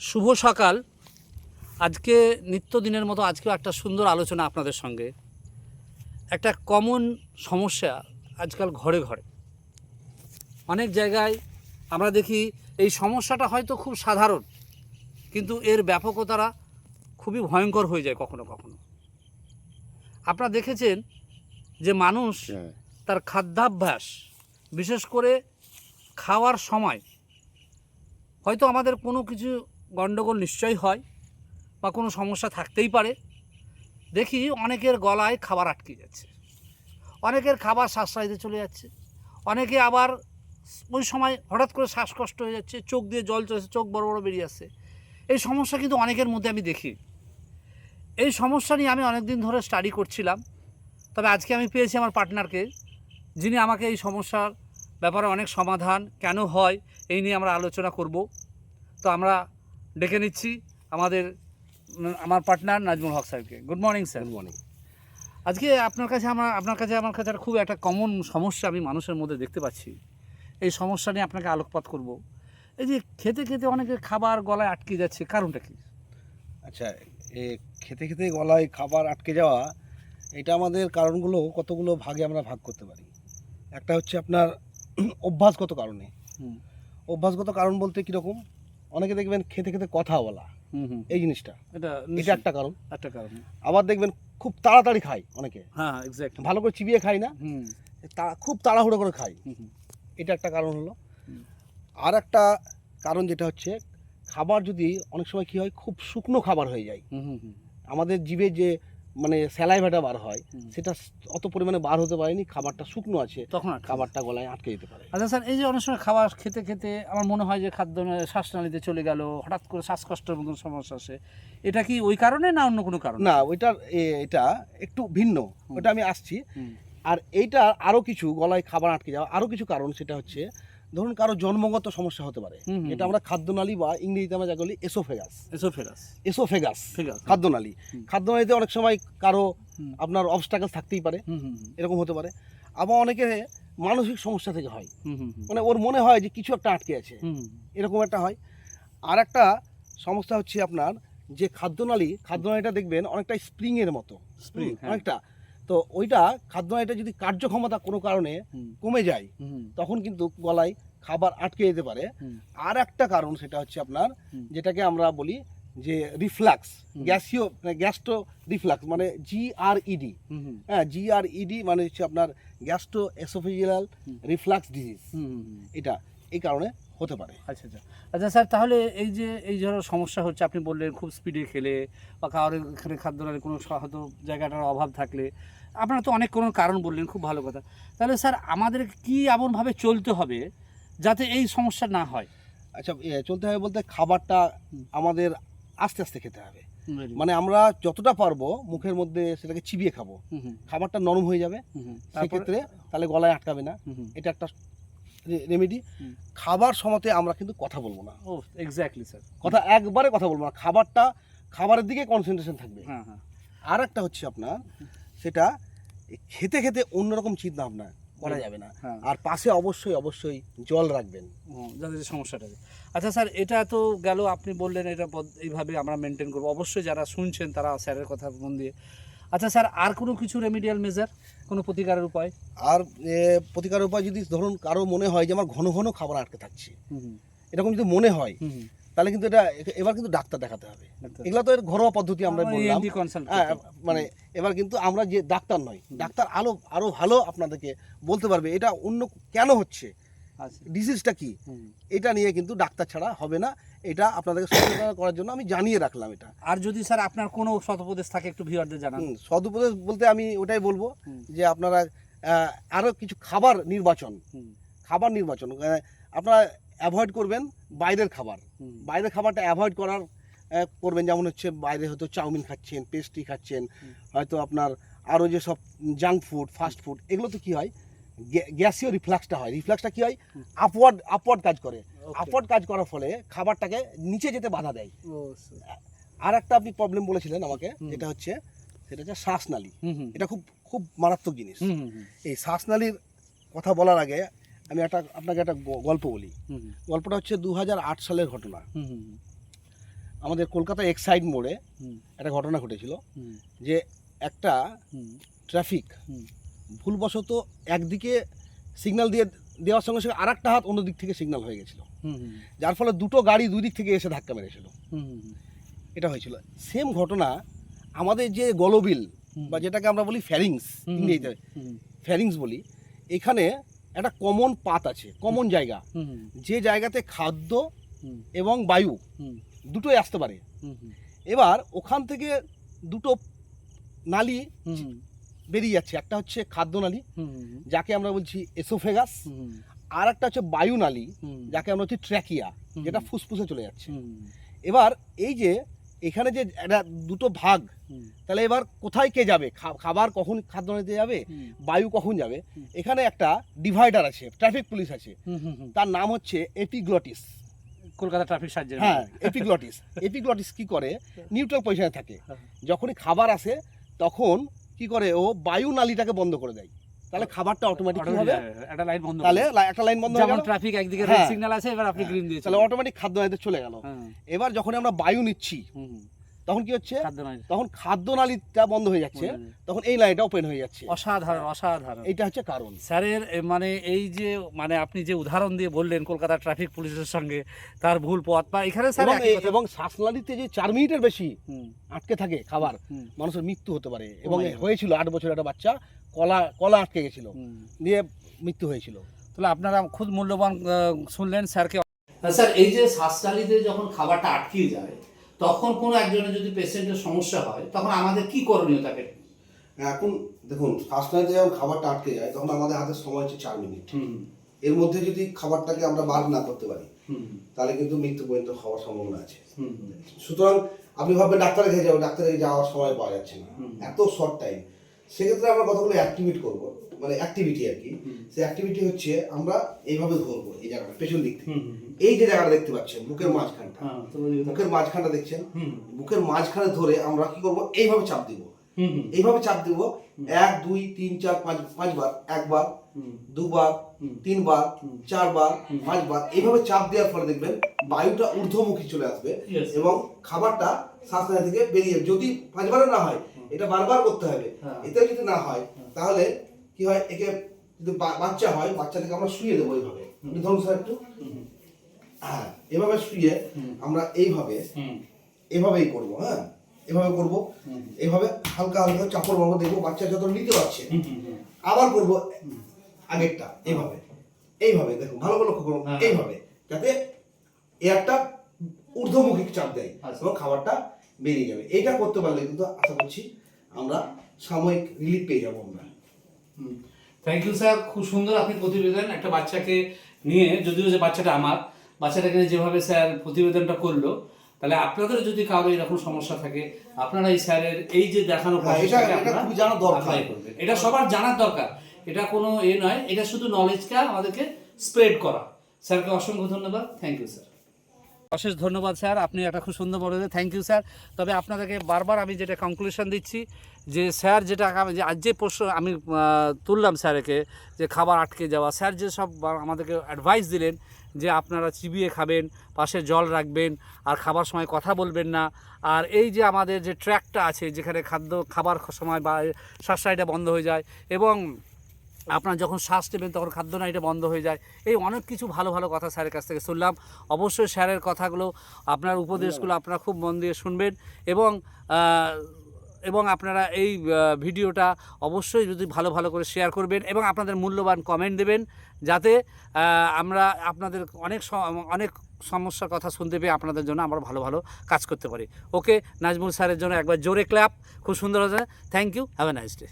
শুভ সকাল। আজকে নিত্যদিনের মতো আজকেও একটা সুন্দর আলোচনা আপনাদের সঙ্গে। একটা কমন সমস্যা আজকাল ঘরে ঘরে। অনেক জায়গায় আমরা দেখি এই সমস্যাটা হয়তো খুব সাধারণ কিন্তু এর ব্যাপকতারা খুবই ভয়ঙ্কর হয়ে যায় কখনো কখনো। আপনারা দেখেছেন যে মানুষ হ্যাঁ। তার খাদ্যাভ্যাস বিশেষ করে খাওয়ার সময় হয়তো আমাদের কোনো কিছু গণ্ডগোল নিশ্চয়ই হয় বা কোনো সমস্যা থাকতেই পারে। দেখি অনেকের গলায় খাবার আটকে যাচ্ছে, অনেকের খাবার শ্বাসরাইতে চলে যাচ্ছে, অনেকে আবার ওই সময় হঠাৎ করে শ্বাসকষ্ট হয়ে যাচ্ছে, চোখ দিয়ে জল চলছে চোখ বড় বড় বেরিয়ে আসছে। এই সমস্যা কিন্তু অনেকের মধ্যে আমি দেখি। এই সমস্যা নিয়ে আমি অনেক দিন ধরে স্টাডি করছিলাম, তবে আজকে আমি পেয়েছি আমার পার্টনারকে যিনি আমাকে এই সমস্যার ব্যাপারে অনেক সমাধান কেন হয় এই নিয়ে আমরা আলোচনা করব। তো আমরা ডেকে নিচ্ছি আমাদের আমার পার্টনার নাজমুল হক স্যারকে good morning sir good morning আজকে আপনার কাছে আমার আপনার কাছে আমার কাছে খুব একটা কমন সমস্যা আমি মানুষের মধ্যে দেখতে পাচ্ছি। এই সমস্যা নিয়ে আপনাকে আলোকপাত করব। এই যে খেতে খেতে অনেকের খাবার গলায় আটকে যাচ্ছে কারণটা কি? আচ্ছা এ খেতে খেতে গলায় খাবার আটকে যাওয়া এটা আমাদের কারণগুলো কতগুলো ভাগে আমরা ভাগ করতে পারি? একটা হচ্ছে আপনার অভ্যাসগত কারণে। অভ্যাসগত কারণ বলতে কীরকম? অনেকে দেখবেন খেতে খেতে কথা বলা। হুম হুম। এই জিনিসটা। এটা এটা একটা কারণ। একটা কারণ। আবার দেখবেন খুব তাড়াতাড়ি খায় অনেকে। হ্যাঁ এক্স্যাক্টলি ভালো করে চিবিয়ে খায় না। খুব তাড়াহুড়ো করে খায়। এটা একটা কারণ হলো। আর একটা কারণ যেটা হচ্ছে খাবার যদি অনেক সময় কী হয় খুব শুকনো খাবার হয়ে যায়। আমাদের জিভে যে মানে স্যালাইভাটা বার হয় সেটা অত পরিমাণে বার হতে পারেনি খাবারটা শুকনো আছে তখন খাবারটা গলায় আটকে যেতে পারে। আচ্ছা স্যার এই যে অনেক সময় খাবার খেতে খেতে আমার মনে হয় যে খাদ্য শ্বাসনালীতে চলে গেল হঠাৎ করে শ্বাসকষ্টের মতন সমস্যা আসে এটা কি ওই কারণে না অন্য কোনো কারণ? না ওইটার এটা একটু ভিন্ন ওটা আমি আসছি। আর এইটা আরও কিছু গলায় খাবার আটকে যাওয়া আরও কিছু কারণ সেটা হচ্ছে ধরুন কারও জন্মগত সমস্যা হতে পারে। এটা আমরা খাদ্যনালী বা ইংরেজিতে আমরা যা বলি এসোফেগাস এসোফেগাস আছে খাদ্যনালী। খাদ্যনালীতে অনেক সময় কারও আপনার অবস্টাকেল থাকতেই পারে। এরকম হতে পারে। আবার অনেকে মানসিক সমস্যা থেকে হয়। মানে ওর মনে হয় যে কিছু একটা আটকে আছে। এরকম একটা হয়। আর একটা সমস্যা হচ্ছে আপনার যে খাদ্যনালী খাদ্যনালীটা দেখবেন অনেকটা স্প্রিংয়ের মতো। স্প্রিং হ্যাঁ। অনেকটা। তো ওইটা খাদ্য এটা যদি কার্যক্ষমতা কোনো কারণে কমে যায় তখন কিন্তু গলায় খাবার আটকে যেতে পারে। আর একটা কারণ সেটা হচ্ছে আপনার যেটাকে আমরা বলি যে রিফ্লাক্স হুম। গ্যাসিও গ্যাস্ট্রো রিফ্লাক্স মানে জি আর ইডি হুম, হুম, হ্যাঁ জি আর ইডি মানে হচ্ছে আপনার গ্যাস্ট্রো এসোফিজিয়াল। Reflux disease. এটা এই কারণে হতে পারে। আচ্ছা আচ্ছা। আচ্ছা স্যার তাহলে এই যে এই ধরনের সমস্যা হচ্ছে আপনি বললেন খুব স্পিডে খেলে বা কারোর এখানে খাদ্যনালীর কোনো হয়তো জায়গাটার অভাব থাকলে আপনারা তো অনেক কোনো কারণ বললেন খুব ভালো কথা। তাহলে স্যার আমাদের কি এমনভাবে চলতে হবে যাতে এই সমস্যা না হয়? আচ্ছা চলতে হবে বলতে খাবারটা আমাদের আস্তে আস্তে খেতে হবে। মানে আমরা যতটা পারব মুখের মধ্যে সেটাকে চিবিয়ে খাব। খাবারটা নরম হয়ে যাবে। সেক্ষেত্রে তাহলে গলায় আটকাবে না। এটা একটা রেমেডি খাবার সময়তে আমরা কিন্তু কথা বলব না। ও এক্স্যাক্টলি স্যার কথা একবারে কথা বলব না খাবারটা খাবারের দিকে কনসেন্ট্রেশন থাকবে। হ্যাঁ হ্যাঁ। আর একটা হচ্ছে আপনার সেটা খেতে খেতে অন্যরকম চিন্তা ভাবনা করা যাবে না। হ্যাঁ। আর পাশে অবশ্যই অবশ্যই জল রাখবেন। যাদের সমস্যাটা আচ্ছা স্যার এটা তো গেল আপনি বললেন এটা এইভাবে আমরা মেনটেন করব। অবশ্যই যারা শুনছেন তারা স্যারের কথা মন দিয়ে আচ্ছা স্যার আর কোনো কিছু রেমিডিয়াল মেজার কোনো প্রতিকারের উপায়? আর এ, প্রতিকার উপায় যদি ধরুন কারও মনে হয় যে আমার ঘন ঘন খাবার আটকে থাকছে এরকম যদি মনে হয় তাহলে কিন্তু এটা এবার কিন্তু ডাক্তার দেখাতে হবে। এগুলো তো এর ঘরোয়া পদ্ধতি আমরা বললাম। হ্যাঁ মানে এবার কিন্তু আমরা যে ডাক্তার নয় ডাক্তার আরও আরও ভালো আপনাদেরকে বলতে পারবে এটা অন্য কেন হচ্ছে। আচ্ছা। ডিজিজটা কি? এটা নিয়ে কিন্তু ডাক্তার ছাড়া হবে না। এটা আপনাদেরকে সচেতন করার জন্য আমি জানিয়ে রাখলাম এটা। আর যদি স্যার আপনার কোনো শতপ্রদেশ থাকে একটু ভিউয়ারদের জানান। সদুপদেশ বলতে আমি ওটাই বলব যে আপনারা আরও কিছু খাবার নির্বাচন খাবার নির্বাচন আপনারা অ্যাভয়েড করবেন বাইরের খাবার। বাইরের খাবারটা অ্যাভয়েড করার করবেন যেমন হচ্ছে বাইরে হয়তো চাউমিন খাচ্ছেন পেস্ট্রি খাচ্ছেন হয়তো আপনার আরও যে সব জাঙ্ক ফুড ফাস্ট ফুড এগুলো তো কী হয়? গ্যাসীয় রিফ্লাক্সটা হয়। রিফ্লাক্সটা কী হয়। আপওয়ার্ড আপওয়ার্ড কাজ করে. আপওয়ার্ড কাজ করার ফলে খাবারটাকে নিচে যেতে বাধা দেয়। ও, আর একটা আপনি প্রবলেম বলেছিলেন আমাকে। যেটা হচ্ছে সেটা হচ্ছে শ্বাসনালী এটা খুব খুব মারাত্মক জিনিস। এই শ্বাসনালীর কথা বলার আগে আমি একটা আপনাকে একটা গল্প বলি। গল্পটা হচ্ছে দু হাজার আট সালের ঘটনা। আমাদের কলকাতা এক্সাইড মোড়ে একটা ঘটনা ঘটেছিল যে একটা ট্রাফিক। ভুলবশত একদিকে সিগন্যাল দিয়ে দেওয়ার সঙ্গে সঙ্গে আর একটা হাত অন্য দিক থেকে সিগন্যাল হয়ে গেছিল। যার ফলে দুটো গাড়ি দুই দিক থেকে এসে ধাক্কা মেরেছিল। এটা হয়েছিল। সেম ঘটনা আমাদের যে গলবিল বা যেটাকে আমরা বলি ফ্যারিংস ইংরেজিতে ফ্যারিংস বলি এখানে একটা কমন পাত আছে কমন জায়গা। যে জায়গাতে খাদ্য এবং বায়ু দুটোই আসতে পারে। এবার ওখান থেকে দুটো নালি বেরিয়ে যাচ্ছে। একটা হচ্ছে খাদ্য নালী হুম, হুম, যাকে আমরা বলছি এসোফেগাস আর একটা হচ্ছে বায়ু নালী যাকে আমরা হচ্ছে ট্র্যাকিয়া যেটা ফুসফুসে চলে যাচ্ছে। এবার এই যে এখানে যে একটা দুটো ভাগ তাহলে এবার কোথায় কে যাবে? খাবার কখন খাদ্য নিতে যাবে বায়ু কখন যাবে? এখানে একটা ডিভাইডার আছে ট্রাফিক পুলিশ আছে। তার নাম হচ্ছে এপিগ্লটিস কলকাতা ট্রাফিক সার্জন হ্যাঁ এপিগ্লটিস এপিগ্লটিস কি করে? নিউট্রাল পজিশনে থাকে। হ্যাঁ। যখনই খাবার আসে তখন কি করে? ও বায়ু নালীটাকে বন্ধ করে দেয়। তাহলে খাবারটা অটোমেটিক কি হবে? একটা লাইন বন্ধ তাহলে একটা লাইন বন্ধ হয়ে যেমন গেল। ট্রাফিক একদিকে রেড হ্যাঁ। সিগন্যাল আছে এবার আপনি হ্যাঁ। গ্রিন দিয়েছেন তাহলে অটোমেটিক খাদ্য নালীতে চলে গেল। হ্যাঁ, এবার যখন আমরা বায়ু নিচ্ছি তখন কি হচ্ছে? তখন খাদ্য নালীটা বন্ধ হয়ে যাচ্ছে। তখন এই লাইনটা ওপেন হয়ে যাচ্ছে। অসাধারণ অসাধারণ। এটা হচ্ছে কারণ। স্যারের মানে এই যে মানে আপনি যে উদাহরণ দিয়ে বললেন কলকাতা ট্রাফিক পুলিশের সঙ্গে তার ভুল পথ বা এখানে স্যার এবং শ্বাসনালীতে যে চার মিনিটের বেশি আটকে থাকে খাবার মানুষের মৃত্যু হতে পারে। এবং হয়েছিল আট বছরের একটা বাচ্চা কলা কলা আটকে গেছিল। দিয়ে মৃত্যু হয়েছিল। তাহলে আপনারা খুব মূল্যবান শুনলেন স্যারকে। স্যার এই যে শ্বাসনালীতে যখন খাবারটা আটকে যায় তখন কোনো একজনের যদি পেশেন্টের সমস্যা হয় তখন আমাদের কি করণীয় তাকে? এখন দেখুন শ্বাসনালীতে যখন খাবারটা আটকে যায় তখন আমাদের হাতে সময় হচ্ছে চার মিনিট এর মধ্যে যদি খাবারটাকে আমরা বার না করতে পারি তাহলে কিন্তু মৃত্যু পর্যন্ত হওয়ার সম্ভাবনা আছে। সুতরাং আপনি ভাববেন ডাক্তারের কাছে যাব ডাক্তারের যাওয়ার সময় পাওয়া যাচ্ছে না। এত শর্ট টাইম সেক্ষেত্রে আমরা কতগুলো অ্যাক্টিভিট করব? মানে অ্যাক্টিভিটি আর কি। সেই অ্যাক্টিভিটি হচ্ছে আমরা এইভাবে ধরবো এই জায়গাটা পেছন দিক থেকে। এই যে জায়গাটা দেখতে পাচ্ছেন বুকের মাঝখানটা। হ্যাঁ বুকের মাঝখানটা দেখছেন? বুকের মাঝখানে ধরে আমরা কি করব? এইভাবে চাপ দিব। এইভাবে চাপ দিব। এক দুই তিন চার পাঁচ পাঁচবার একবার দুবার। তিনবার। চারবার। পাঁচবার এইভাবে চাপ দেওয়ার ফলে দেখবেন বায়ুটা ঊর্ধ্বমুখী চলে আসবে এবং খাবারটা শ্বাসনালী থেকে বেরিয়ে যাবে। যদি পাঁচবারও না হয় এটা বারবার করতে হবে। হ্যাঁ। এতে যদি না হয় তাহলে কি হয়? একে যদি বাচ্চা হয় বাচ্চাটাকে আমরা শুয়ে দেবো এইভাবে। ধরুন স্যার একটু। হ্যাঁ এভাবে শুয়ে আমরা এইভাবে এভাবেই করব হ্যাঁ? এভাবে করব। এভাবে হালকা হালকা চাপড় মারবো দেখব বাচ্চা যত নিতে পারছে। আবার করব আগেরটা এইভাবে। এইভাবে দেখো ভালো করে লক্ষ্য করুন হ্যাঁ। এইভাবে। যাতে এয়ারটা ঊর্ধ্বমুখী চাপ দেয় আচ্ছা। এবং খাবারটা বেরিয়ে যাবে। এটা করতে পারলে কিন্তু আশা করছি আমরা সাময়িক রিলিফ পেয়ে যাব আমরা। থ্যাংক ইউ স্যার খুব সুন্দর আপনি প্রতিবেদন একটা বাচ্চাকে নিয়ে যদিও যে বাচ্চাটা আমার বাচ্চাটাকে নিয়ে যেভাবে স্যার প্রতিবেদনটা করল তাহলে আপনাদের যদি কারও এরকম সমস্যা থাকে আপনারা এই স্যারের এই যে দেখানো হ্যাঁ, এটা- করবেন। সবার জানার দরকার। এটা কোনো এ নয় এটা শুধু নলেজটা আমাদেরকে স্প্রেড করা। স্যারকে অসংখ্য ধন্যবাদ। থ্যাংক ইউ স্যার অশেষ ধন্যবাদ, স্যার। আপনি একটা খুব সুন্দর বলে থ্যাংক ইউ স্যার। তবে আপনাদেরকে বারবার আমি যেটা কনক্লুশন দিচ্ছি, যে স্যার যেটা যে আজ যে প্রশ্ন আমি তুললাম স্যারকে, যে খাবার আটকে যাওয়া, স্যার যে সব আমাদেরকে অ্যাডভাইস দিলেন, যে আপনারা চিবিয়ে খাবেন, পাশে জল রাখবেন, আর খাবার সময় কথা বলবেন না। আর এই যে আমাদের যে ট্র্যাকটা আছে, যেখানে খাদ্য খাবার সময় বা শ্বাসটা বন্ধ হয়ে যায়, এবং আপনার যখন শ্বাস নেবেন তখন খাদ্য নালীটা বন্ধ হয়ে যায়। এই অনেক কিছু ভালো ভালো কথা স্যারের কাছ থেকে শুনলাম। অবশ্যই স্যারের কথাগুলো আপনার উপদেশগুলো আপনারা খুব মন দিয়ে শুনবেন এবং এবং আপনারা এই ভিডিওটা অবশ্যই যদি ভালো ভালো করে শেয়ার করবেন এবং আপনাদের মূল্যবান কমেন্ট দেবেন যাতে আমরা আপনাদের অনেক অনেক সমস্যার কথা শুনতে পেয়ে আপনাদের জন্য আমরা ভালো ভালো কাজ করতে পারি। ওকে নাজমুল স্যারের জন্য একবার জোরে ক্ল্যাপ খুব সুন্দর হয়েছে। Thank you have a nice day